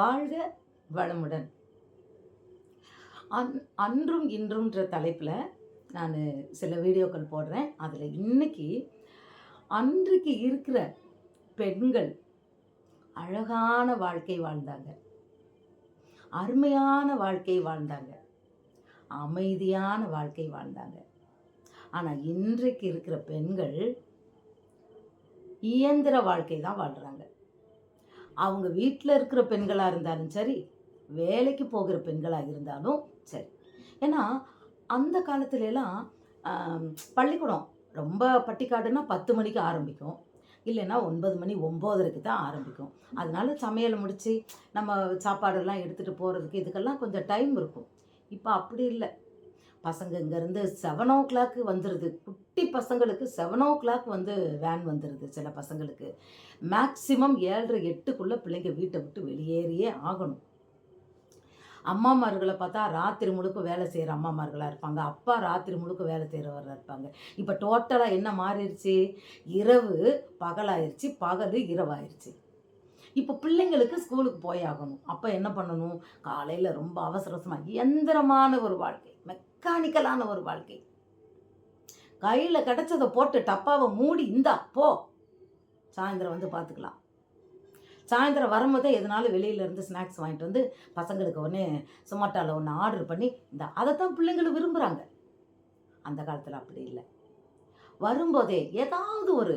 வாழ்க வளமுடன். அன் அன்றும் இன்றும்ன்ற தலைப்பில் நான் சில வீடியோக்கள் போடுறேன். அதில் இன்னைக்கு அன்றைக்கு இருக்கிற பெண்கள் அழகான வாழ்க்கை வாழ்ந்தாங்க. அருமையான வாழ்க்கை வாழ்ந்தாங்க. அமைதியான வாழ்க்கை வாழ்ந்தாங்க. ஆனால் இன்றைக்கு இருக்கிற பெண்கள் இயந்திர வாழ்க்கை தான் வாழ்கிறாங்க அவங்க வீட்டில் இருக்கிற பெண்களாக இருந்தாலும் சரி வேலைக்கு போகிற பெண்களாக இருந்தாலும் சரி. ஏன்னா அந்த காலத்துலலாம் பள்ளிக்கூடம் ரொம்ப பட்டிக்காடுன்னா பத்து மணிக்கு ஆரம்பிக்கும். இல்லைன்னா ஒன்பது மணி ஒம்போதரைக்கு தான் ஆரம்பிக்கும். அதனால சமையலை முடித்து நம்ம சாப்பாடெல்லாம் எடுத்துகிட்டு போகிறதுக்கு இதுக்கெல்லாம் கொஞ்சம் டைம் இருக்கும். இப்போ அப்படி இல்லை. பசங்க இங்கேருந்து செவன் ஓ கிளாக்கு வந்துடுது குட்டி பசங்களுக்கு செவன் ஓ கிளாக் வந்து வேன் வந்துடுது சில பசங்களுக்கு. மேக்ஸிமம் ஏழரை எட்டுக்குள்ளே பிள்ளைங்க வீட்டை விட்டு வெளியேறியே ஆகணும். அம்மாமார்களை பார்த்தா ராத்திரி முழுக்க வேலை செய்கிற அம்மாமார்களாக இருப்பாங்க. அப்பா ராத்திரி முழுக்க வேலை செய்கிறவராக இருப்பாங்க. இப்போ டோட்டலாக என்ன மாறிடுச்சு? இரவு பகலாயிருச்சு பகல் இரவாயிருச்சு. இப்போ பிள்ளைங்களுக்கு ஸ்கூலுக்கு போய் ஆகணும். அப்போ என்ன பண்ணணும்? காலையில் ரொம்ப அவசர அவசரமாக இயந்திரமான ஒரு வாழ்க்கை. மெக்கானிக்கலான ஒரு வாழ்க்கை. கையில் கிடச்சதை போட்டு டப்பாவை மூடி இந்தா போ. சாயந்தரம் வந்து பார்த்துக்கலாம் சாயந்தரம் வரும்போதே எதனாலும் வெளியில இருந்து ஸ்நாக்ஸ் வாங்கிட்டு வந்து பசங்களுக்கு ஒன்று சொமாட்டோவில் ஒன்று ஆர்டர் பண்ணி இந்த அதைத்தான் பிள்ளைங்களும் விரும்புகிறாங்க அந்த காலத்தில் அப்படி இல்லை. வரும்போதே ஏதாவது ஒரு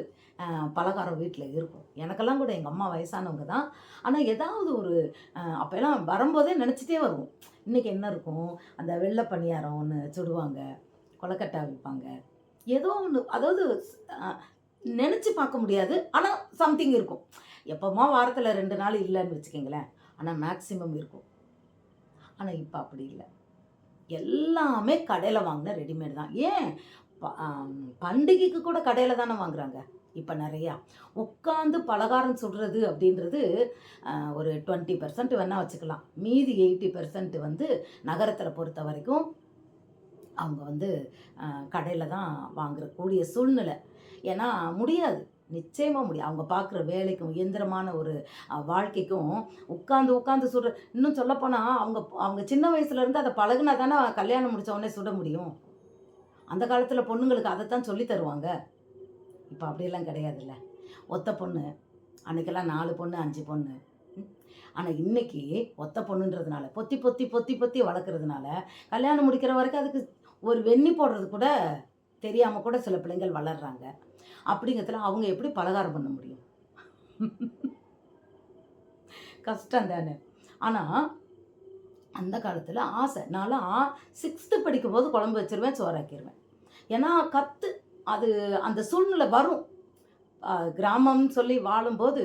பலகாரம் வீட்டில் இருக்கும். எனக்கெல்லாம் கூட எங்கள் அம்மா வயசானவங்க தான். ஆனால் ஏதாவது ஒரு அப்போல்லாம் வரும்போதே நினச்சிட்டே வருவோம். இன்றைக்கி என்ன இருக்கும்? அந்த வெள்ளை பணியாரம் ஒன்று சுடுவாங்க கொலக்கட்டை விற்பாங்க. ஏதோ ஒன்று அதாவது நினச்சி பார்க்க முடியாது. ஆனால் சம்திங் இருக்கும். எப்போமா வாரத்தில் ரெண்டு நாள் இல்லைன்னு வச்சுக்கிங்களேன். ஆனால் மேக்ஸிமம் இருக்கும். ஆனால் இப்போ அப்படி இல்லை. எல்லாமே கடையில் வாங்கின ரெடிமேட் தான். ஏன்? பண்டிகைக்கு கூட கடையில் தானே வாங்குறாங்க. இப்போ நிறையா. உட்காந்து பலகாரம் சுடுறது அப்படின்றது ஒரு டுவெண்ட்டி பர்சன்ட் வேணால் வச்சுக்கலாம். மீதி எயிட்டி பர்சன்ட் வந்து நகரத்தில் பொறுத்த வரைக்கும் அவங்க வந்து கடையில் தான் வாங்குறக்கூடிய சூழ்நிலை. ஏன்னா முடியாது. நிச்சயமாக முடியும் அவங்க பார்க்குற வேலைக்கும் இயந்திரமான ஒரு வாழ்க்கைக்கும் உட்காந்து உட்காந்து சுடுற இன்னும் சொல்லப்போனால் அவங்க அவங்க சின்ன வயசுலேருந்து அதை பழகுனா தானே கல்யாணம் முடித்த உடனே சுட முடியும். அந்த காலத்தில் பொண்ணுங்களுக்கு அதைத்தான் சொல்லி தருவாங்க. இப்போ அப்படியெல்லாம் கிடையாதுல்ல. ஒத்த பொண்ணு அன்றைக்கெல்லாம் நாலு பொண்ணு அஞ்சு பொண்ணு. ஆனால் இன்றைக்கி ஒத்த பொண்ணுன்றதுனால பொத்தி பொத்தி பொத்தி பொத்தி வளர்க்குறதுனால கல்யாணம் முடிக்கிற வரைக்கும் அதுக்கு ஒரு வெண்ணி போடுறது கூட தெரியாமல் கூட சில பிள்ளைங்கள் வளர்கிறாங்க அப்படிங்கிறதுல அவங்க எப்படி பலகாரம் பண்ண முடியும்? கஷ்டம் தானே. ஆனால் அந்த காலத்தில் ஆசை. நான்லாம் சிக்ஸ்த்து படிக்கும்போது குழம்பு வச்சிருவேன் சோறாக்கிடுவேன் ஏன்னா கற்று அது அந்த சூழ்நிலை வரும். கிராமம்னு சொல்லி வாழும்போது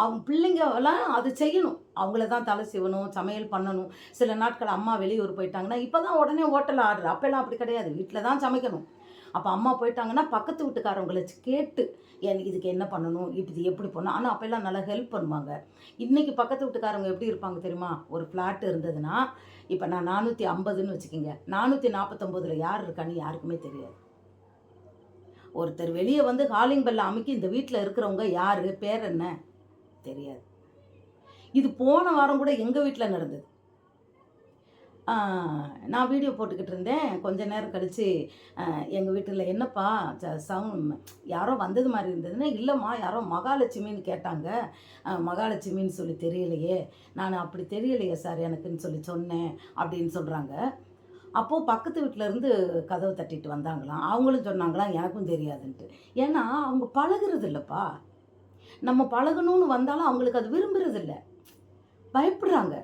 அவங்க பிள்ளைங்கலாம் அது செய்யணும். அவங்கள தான் தலை சீவணும் சமையல் பண்ணணும். சில நாட்கள் அம்மா வெளியூர் போயிட்டாங்கன்னா இப்போ தான் உடனே ஹோட்டலில் ஆடுற அப்போல்லாம் அப்படி கிடையாது. வீட்டில் தான் சமைக்கணும். அப்போ அம்மா போயிட்டாங்கன்னா பக்கத்து வீட்டுக்காரவங்களை கேட்டு எனக்கு இதுக்கு என்ன பண்ணணும்? இப்படி இது எப்படி பண்ணணும்? ஆனால் அப்போல்லாம் நல்லா ஹெல்ப் பண்ணுவாங்க. இன்றைக்கி பக்கத்து வீட்டுக்காரவங்க எப்படி இருப்பாங்க தெரியுமா? ஒரு ஃப்ளாட் இருந்ததுன்னா இப்போ நான் நானூற்றி ஐம்பதுன்னு வச்சுக்கோங்க. நானூற்றி நாற்பத்தொம்போதில் யார் இருக்கான்னு யாருக்குமே தெரியாது. ஒருத்தர் வெளியே வந்து ஹாலிங் பெல்ல அமைக்கி இந்த வீட்டில் இருக்கிறவங்க யார்? பேர் என்ன? தெரியாது. இது போன வாரம் கூட எங்கள் வீட்டில் நடந்தது. நான் வீடியோ போட்டுக்கிட்டு இருந்தேன். கொஞ்ச நேரம் கழித்து எங்கள் வீட்டில் என்னப்பா சவுண்ட் யாரோ வந்தது மாதிரி இருந்ததுன்னா இல்லைம்மா யாரோ மகாலட்சுமின்னு கேட்டாங்க. மகாலட்சுமின்னு சொல்லி தெரியலையே. நான் அப்படி தெரியலையே சார் எனக்குன்னு சொல்லி சொன்னேன் அப்படின்னு சொல்கிறாங்க அப்போது பக்கத்து வீட்டில் இருந்து கதவை தட்டிட்டு வந்தாங்களாம். அவங்களும் சொன்னாங்களாம் எனக்கும் தெரியாதுன்ட்டு. ஏன்னா அவங்க பழகிறது இல்லைப்பா. நம்ம பழகணும்னு வந்தாலும் அவங்களுக்கு அது விரும்புகிறதில்ல பயப்படுறாங்க.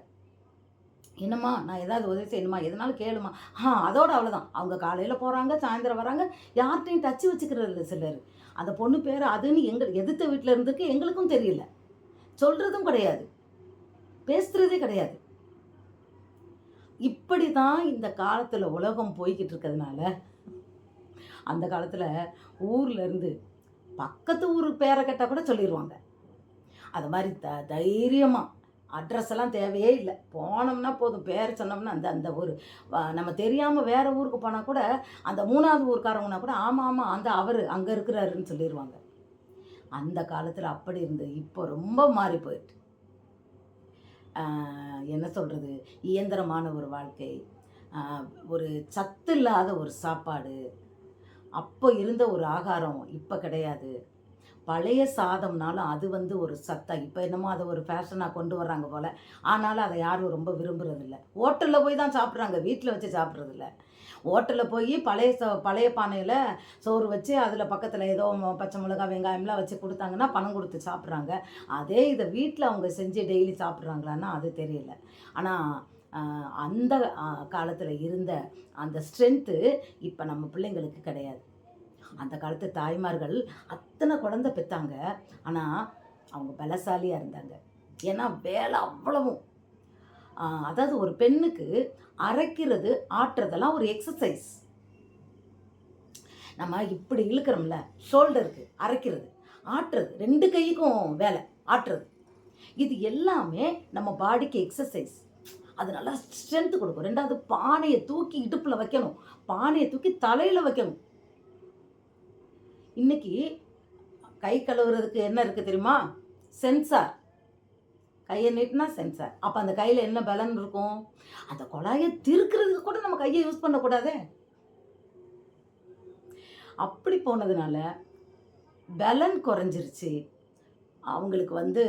என்னம்மா நான் ஏதாவது உதவி செய்யணுமா? எதனாலும் கேளுமா. ஆ அதோட அவ்வளோதான் அவங்க காலையில் போகிறாங்க சாயந்தரம் வராங்க. யார்கிட்டையும் டச்சு வச்சுக்கிறது இல்லை சிலர். அந்த பொண்ணு பேர் அதுன்னு எங்கள் எதிர்த்த வீட்டில் இருந்துருக்கு எங்களுக்கும் தெரியல. சொல்கிறதும் கிடையாது. பேசுகிறதே கிடையாது. இப்படி தான் இந்த காலத்தில் உலகம் போய்கிட்டு இருக்கிறதுனால அந்த காலத்தில் ஊர்லேருந்து பக்கத்து ஊர் பேரை கேட்டால் கூட சொல்லிடுவாங்க அது மாதிரி த தைரியமாக அட்ரஸ் எல்லாம் தேவையே இல்லை. போனோம்னா போதும். பேர் சொன்னோம்னா அந்த அந்த ஒரு நம்ம தெரியாமல் வேறு ஊருக்கு போனால் கூட அந்த மூணாவது ஊருக்காரவங்கன்னா கூட ஆமாம் ஆமாம் அந்த அவர் அங்கே இருக்கிறாருன்னு சொல்லிடுவாங்க அந்த காலத்தில் அப்படி இருந்தது இப்போ ரொம்ப மாறி போயிட்டு. என்ன சொல்கிறது இயந்திரமான ஒரு வாழ்க்கை. ஒரு சத்து இல்லாத ஒரு சாப்பாடு. அப்போ இருந்த ஒரு ஆகாரம் இப்போ கிடையாது. பழைய சாதம்னாலும் அது வந்து ஒரு சத்தம். இப்போ என்னமோ அதை ஒரு ஃபேஷனாக கொண்டு வர்றாங்க போல். ஆனாலும் அதை யாரும் ரொம்ப விரும்புறதில்ல. ஹோட்டலில் போய் தான் சாப்பிட்றாங்க. வீட்டில் வச்சு சாப்பிட்றதில்ல. ஹோட்டலில் போய் பழைய ச பழைய பானையில் சோறு வச்சு அதில் பக்கத்தில் ஏதோ பச்சை மிளகா வெங்காயம்லாம் வச்சு கொடுத்தாங்கன்னா பணம் கொடுத்து சாப்பிட்றாங்க. அதே இதை வீட்டில் அவங்க செஞ்சு டெய்லி சாப்பிட்றாங்களான்னா அது தெரியல. ஆனால் அந்த காலத்தில் இருந்த அந்த ஸ்ட்ரென்த்து இப்போ நம்ம பிள்ளைங்களுக்கு கிடையாது. அந்த காலத்து தாய்மார்கள் அத்தனை குழந்தை பெற்றாங்க ஆனால் அவங்க பலசாலியாக இருந்தாங்க. ஏன்னா வேலை அவ்வளவும். அதாவது ஒரு பெண்ணுக்கு அரைக்கிறது ஆட்டுறதெல்லாம் ஒரு எக்ஸசைஸ் நம்ம இப்படி இழுக்கிறோம்ல ஷோல்டருக்கு அரைக்கிறது ஆட்டுறது ரெண்டு கைக்கும் வேலை ஆட்டுறது. இது எல்லாமே நம்ம பாடிக்கு எக்ஸசைஸ் அது நல்லா ஸ்ட்ரென்த்து கொடுக்கும். ரெண்டாவது பானையை தூக்கி இடுப்பில் வைக்கணும். பானையை தூக்கி தலையில் வைக்கணும். இன்னைக்கு கை கழுவுறதுக்கு என்ன இருக்குது தெரியுமா? சென்சார் கையை நீட்டினா சென்சார் அப்போ அந்த கையில் என்ன பலன் இருக்கும்? அந்த குழாயை திருக்கிறதுக்கு கூட நம்ம கையை யூஸ் பண்ணக்கூடாதே. அப்படி போனதுனால பலன் குறைஞ்சிருச்சு. அவங்களுக்கு வந்து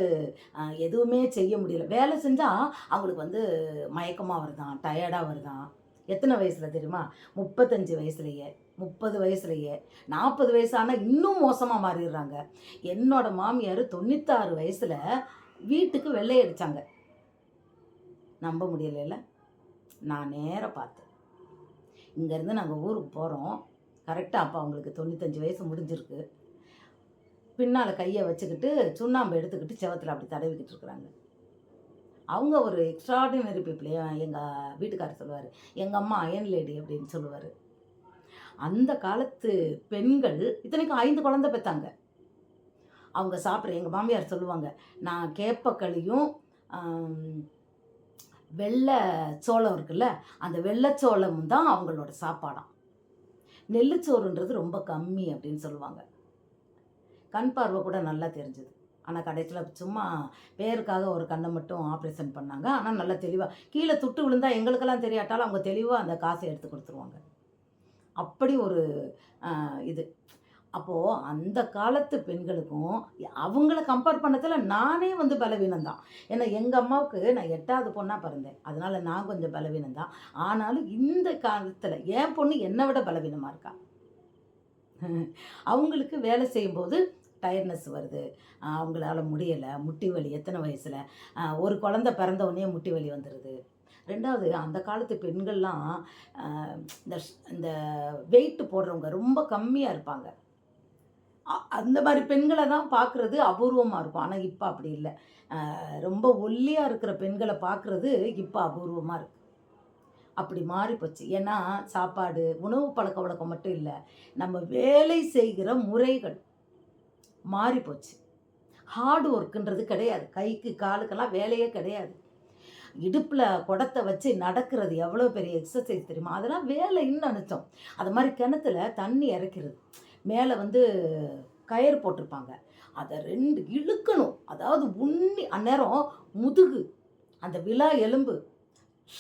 எதுவுமே செய்ய முடியல. வேலை செஞ்சால் அவங்களுக்கு வந்து மயக்கமாக வருதான் டயர்டாக வருதான். எத்தனை வயசில் தெரியுமா? முப்பத்தஞ்சு வயசுலையே. முப்பது வயசுலையே. நாற்பது வயசானால் இன்னும் மோசமாக மாறிடுறாங்க. என்னோட மாமியார் தொண்ணூத்தாறு வயசில் வீட்டுக்கு வெள்ளை அடித்தாங்க நம்ப முடியலைல்ல நான் நேராக பார்த்தேன் இங்கேருந்து நாங்கள் ஊருக்கு போகிறோம் கரெக்டாக அப்போ அவங்களுக்கு தொண்ணூத்தஞ்சு வயசு முடிஞ்சிருக்கு. பின்னால் கையை வச்சுக்கிட்டு சுண்ணாம்பு எடுத்துக்கிட்டு செவத்தில் அப்படி தடவிக்கிட்டு இருக்கிறாங்க. அவங்க ஒரு எக்ஸ்ட்ராடினரி பீப்புள் எங்கள் வீட்டுக்காரர் சொல்லுவார். எங்கள் அம்மா அயன் லேடி அப்படின்னு சொல்லுவார். அந்த காலத்து பெண்கள் இத்தனைக்கும் ஐந்து குழந்தை பெற்றாங்க அவங்க சாப்பிட்ற எங்கள் மாமியார் சொல்லுவாங்க நான் கேப்பக்களியும் ஆம், வெள்ளை சோளம் இருக்குல்ல அந்த வெள்ளைச்சோளமும் தான் அவங்களோட சாப்பாடாம். நெல்லுச்சோறுன்றது ரொம்ப கம்மி அப்படின்னு சொல்லுவாங்க. கண் பார்வை கூட நல்லா தெரிஞ்சுது. ஆனால் கடைசியில் சும்மா பேருக்காக ஒரு கண்ணை மட்டும் ஆப்ரேஷன் பண்ணாங்க. ஆனால் நல்லா தெளிவாக கீழே துட்டு விழுந்தா எங்களுக்கெல்லாம் தெரியாட்டாலும் அவங்க தெளிவாக அந்த காசை எடுத்து கொடுத்துருவாங்க. அப்படி ஒரு இது. அப்போது அந்த காலத்து பெண்களுக்கும் அவங்கள கம்பேர் பண்ணதில் நானே வந்து பலவீனம் தான் ஏன்னா எங்கள் அம்மாவுக்கு நான் எட்டாவது பொண்ணாக பிறந்தேன். அதனால் நான் கொஞ்சம் பலவீனம் தான் ஆனாலும் இந்த காலத்தில் என் பொண்ணு என்னை விட பலவீனமாக இருக்கா? அவங்களுக்கு வேலை செய்யும்போது டயர்ட்னஸ் வருது. அவங்களால முடியலை முட்டி வலி எத்தனை வயசில்? ஒரு குழந்த பிறந்த உடனே முட்டி வலி வந்துடுது ரெண்டாவது அந்த காலத்து பெண்கள்லாம் இந்த இந்த வெயிட் போடுறவங்க ரொம்ப கம்மியாக இருப்பாங்க. அ- அந்த மாதிரி பெண்களை தான் பார்க்குறது அபூர்வமாக இருக்கும். ஆனால் இப்போ அப்படி இல்லை. ரொம்ப ஒல்லியாக இருக்கிற பெண்களை பார்க்குறது இப்போ அபூர்வமாக இருக்குது அப்படி மாறி போச்சு. ஏன்னா சாப்பாடு உணவு பழக்க வழக்கம் மட்டும் இல்லை நம்ம வேலை செய்கிற முறைகள் மாறி போச்சு. ஹார்ட் ஒர்க்குன்றது கிடையாது. கைக்கு காலுக்கெல்லாம் வேலையே கிடையாது. இடுப்பில் குடத்தை வச்சு நடக்கிறது எவ்வளோ பெரிய எக்ஸசைஸ் தெரியுமா? அதெல்லாம் வேலைன்னு நினச்சோம். அது மாதிரி கிணத்துல தண்ணி இறைக்கிறது. மேலே வந்து கயிறு போட்டிருப்பாங்க. அதை ரெண்டு இழுக்கணும். அதாவது உண்ணி அந்நேரம் முதுகு அந்த விலா எலும்பு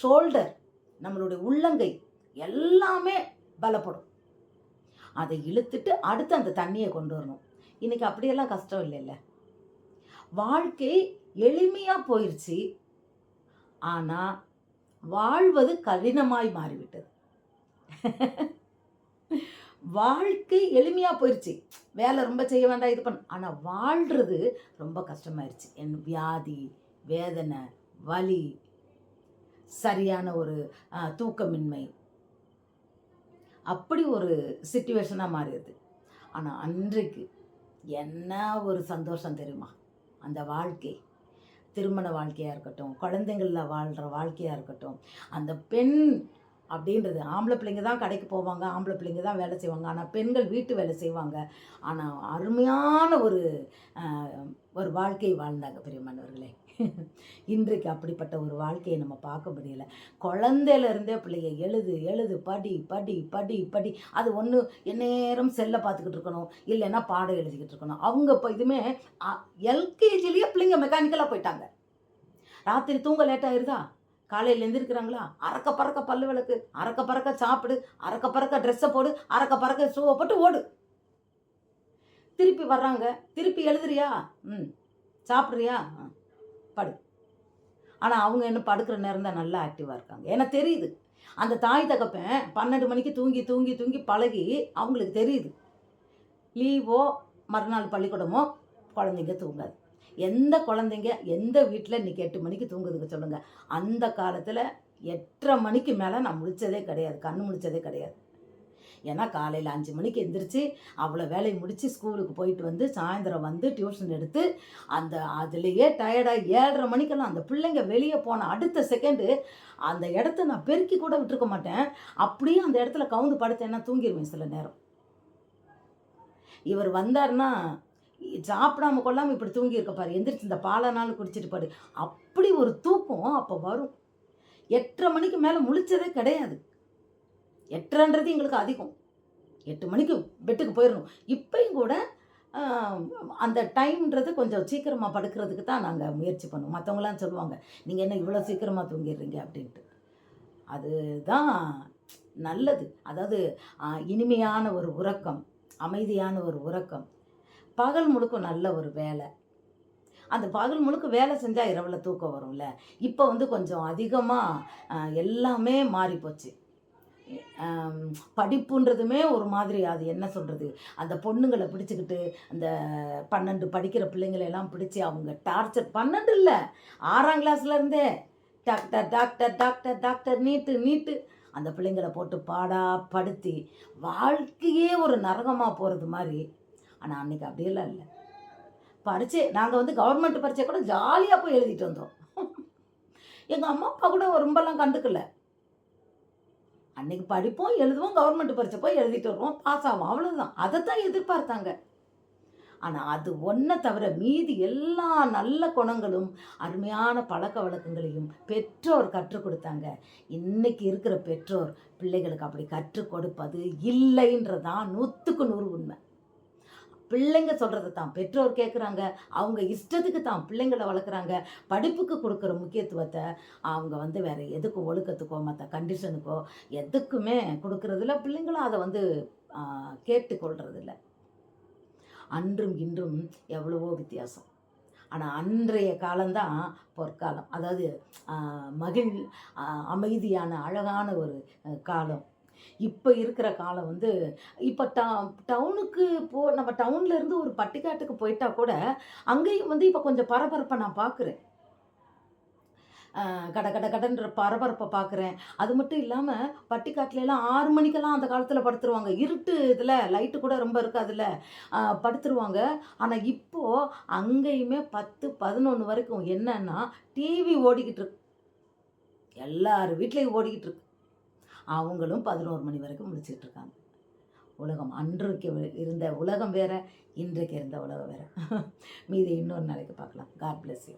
ஷோல்டர் நம்மளுடைய உள்ளங்கை எல்லாமே பலப்படும். அதை இழுத்துட்டு அடுத்து அந்த தண்ணியை கொண்டு வரணும். இன்றைக்கி அப்படியெல்லாம் கஷ்டம் இல்லைல்ல? வாழ்க்கை எளிமையாக போயிடுச்சு ஆனால் வாழ்வது கடினமாய் மாறிவிட்டது. வாழ்க்கை எளிமையாக போயிடுச்சு வேலை ரொம்ப செய்ய வேண்டாம் இது பண்ண. ஆனால் வாழ்கிறது ரொம்ப கஷ்டமாயிருச்சு. என் வியாதி வேதனை வலி சரியான ஒரு தூக்கமின்மை. அப்படி ஒரு சுச்சுவேஷனாக மாறிடுது ஆனால் அன்றைக்கு என்ன ஒரு சந்தோஷம் தெரியுமா? அந்த வாழ்க்கை. திருமண வாழ்க்கையாக இருக்கட்டும் குழந்தைங்களில் வாழ்கிற வாழ்க்கையாக இருக்கட்டும் அந்த பெண் அப்படின்றது ஆம்பளை பிள்ளைங்க தான் கடைக்கு போவாங்க ஆம்பளை பிள்ளைங்க தான் வேலை செய்வாங்க. ஆனால் பெண்கள் வீட்டு வேலை செய்வாங்க. ஆனால் அருமையான ஒரு ஒரு வாழ்க்கை வாழ்ந்தாங்க பெரியம்மனவர்களே இன்றைக்கு அப்படிப்பட்ட ஒரு வாழ்க்கையை நம்ம பார்க்க முடியல. குழந்தையில இருந்தே எழுது எழுது படி படி படி படி. அது ஒன்று எந்நேரம் செல்லை பார்த்துக்கிட்டு இருக்கணும். இல்லைன்னா பாடம் எழுதிக்கிட்டு இருக்கணும். அவங்க இப்போ இதுவுமே எல்கேஜிலேயே பிள்ளைங்க மெக்கானிக்கலாக போயிட்டாங்க. ராத்திரி தூங்க லேட் ஆயிருதா? காலையில் எழுந்திருக்கிறாங்களா அறக்க பறக்க பல்லு விளக்கு அறக்க பறக்க சாப்பிடு அறக்க பறக்க ட்ரெஸ்ஸை போடு அறக்க பறக்க ஷூவை போட்டு ஓடு. திருப்பி வர்றாங்க. திருப்பி எழுதுறியா? ம். சாப்பிட்றியா? படு. ஆனால் அவங்க என்ன படுக்கிற நேரம் தான் நல்லா ஆக்டிவாக இருக்காங்க. எனக்கு தெரியுது. அந்த தாய் தகப்பன் பன்னெண்டு மணிக்கு தூங்கி தூங்கி தூங்கி பழகி அவங்களுக்கு தெரியுது. லீவோ மறுநாள் பள்ளிக்கூடமோ குழந்தைங்க தூங்காது. எந்த குழந்தைங்க எந்த வீட்டில் இன்னைக்கு எட்டு மணிக்கு தூங்குதுக்கு சொல்லுங்கள் அந்த காலத்தில் எட்டரை மணிக்கு மேலே நான் முடித்ததே கிடையாது. கண்ணு முடித்ததே கிடையாது. ஏன்னா காலையில் அஞ்சு மணிக்கு எந்திரிச்சு அவ்வளோ வேலையை முடித்து ஸ்கூலுக்கு போயிட்டு வந்து சாயந்தரம் வந்து டியூஷன் எடுத்து அந்த அதுலேயே டயர்டாக ஏழரை மணிக்கெல்லாம் அந்த பிள்ளைங்க வெளியே போன அடுத்த செகண்டு அந்த இடத்த நான் பெருக்கி கூட விட்டுருக்க மாட்டேன். அப்படியே அந்த இடத்துல கவுந்து படுத்தேன்னா தூங்கிடுவேன் சில நேரம். இவர் வந்தாருன்னா சாப்பிடாம கொள்ளாமல் இப்படி தூங்கியிருக்க பாரு. எந்திரிச்சு இந்த பாலை நாள் குடிச்சிட்டு பாரு. அப்படி ஒரு தூக்கம் அப்போ வரும். எட்டரை மணிக்கு மேலே முழிச்சதே கிடையாது. எட்டரைன்றது எங்களுக்கு அதிகம். எட்டு மணிக்கு பெட்டுக்கு போயிடணும் இப்பையும் கூட அந்த டைம்ன்றது கொஞ்சம் சீக்கிரமாக படுக்கிறதுக்கு தான் நாங்கள் முயற்சி பண்ணுவோம். மற்றவங்களாம் சொல்லுவாங்க நீங்கள் என்ன இவ்வளோ சீக்கிரமாக தூங்கிடுறீங்க? அப்படின்ட்டு. அதுதான் நல்லது. அதாவது இனிமையான ஒரு உறக்கம் அமைதியான ஒரு உறக்கம் பகல் முழுக்க நல்ல ஒரு வேலை. அந்த பகல் முழுக்க வேலை செஞ்சால் இரவில் தூக்கம் வரும்ல. இப்போ வந்து கொஞ்சம் அதிகமாக எல்லாமே மாறி போச்சு படிப்புன்றதுமே ஒரு மாதிரி அது என்ன சொல்கிறது அந்த பொண்ணுங்களை பிடிச்சிக்கிட்டு அந்த பன்னெண்டு படிக்கிற பிள்ளைங்களெல்லாம் பிடிச்சி அவங்க டார்ச்சர் பன்னெண்டு இல்லை ஆறாம் கிளாஸ்லேருந்தே doctor doctor doctor doctor NEET NEET. அந்த பிள்ளைங்களை போட்டு பாடா படுத்தி வாழ்க்கையே ஒரு நரகமாக போகிறது மாதிரி. ஆனால் அன்னைக்கு அப்படியெல்லாம் இல்லை. பரீட்சை நாங்கள் வந்து கவர்மெண்ட் பரீட்சை கூட ஜாலியாக போய் எழுதிட்டு வந்தோம். எங்கள் அம்மா அப்பா கூட ரொம்பலாம் கண்டுக்கலை. அன்னைக்கு படிப்போம் எழுதுவோம் கவர்மெண்ட் பரீட்சை எழுதிட்டு வருவோம் பாஸ் ஆகும் அவ்வளோதான் அதை தான் எதிர்பார்த்தாங்க. ஆனால் அது ஒன்றை தவிர மீதி எல்லா நல்ல குணங்களும் அருமையான பழக்க வழக்கங்களையும் பெற்றோர் கற்றுக் கொடுத்தாங்க. இன்னைக்கு இருக்கிற பெற்றோர் பிள்ளைகளுக்கு அப்படி கற்றுக் கொடுப்பது இல்லைன்றதான் நூற்றுக்கு நூறு உண்மை. பிள்ளைங்க சொல்கிறத தான். பெற்றோர் கேட்குறாங்க அவங்க இஷ்டத்துக்கு தான் பிள்ளைங்களை வளர்க்குறாங்க. படிப்புக்கு கொடுக்குற முக்கியத்துவத்தை அவங்க வந்து வேறு எதுக்கும் ஒழுக்கத்துக்கோ மற்ற கண்டிஷனுக்கோ எதுக்குமே கொடுக்குறதில்ல. பிள்ளைங்களும் அதை வந்து ஆ, கேட்டுக்கொள்றதில்ல. அன்றும் இன்றும் எவ்வளவோ வித்தியாசம். ஆனால் அன்றைய காலம்தான் பொற்காலம். அதாவது மகிழ் அமைதியான அழகான ஒரு காலம். இப்போ இருக்கிற காலம் வந்து இப்போ ட டவுனுக்கு போ நம்ம டவுன்லேருந்து ஒரு பட்டிக்காட்டுக்கு போயிட்டா கூட அங்கேயும் வந்து இப்போ கொஞ்சம் பரபரப்பை நான் பார்க்குறேன் கட கட கடன்ற பரபரப்பை பார்க்குறேன் அது மட்டும் இல்லாமல் பட்டிக்காட்டிலலாம் ஆறு மணிக்கெல்லாம் அந்த காலத்தில் படுத்துருவாங்க. இருட்டு இதில் லைட்டு கூட ரொம்ப இருக்காதுல்ல. படுத்துருவாங்க. ஆனால் இப்போது அங்கேயுமே பத்து பதினொன்று வரைக்கும் என்னன்னா டிவி ஓடிக்கிட்டு இருக்கு. எல்லார் வீட்லேயும் ஓடிக்கிட்டு இருக்கு. அவங்களும் பதினோரு மணி வரைக்கும் முடிச்சிட்டு இருக்காங்க உலகம் அன்றைக்கு இருந்த உலகம் வேற இன்றைக்கு இருந்த உலகம் வேற. மீதி இன்னொரு நாளைக்கு பார்க்கலாம். God bless you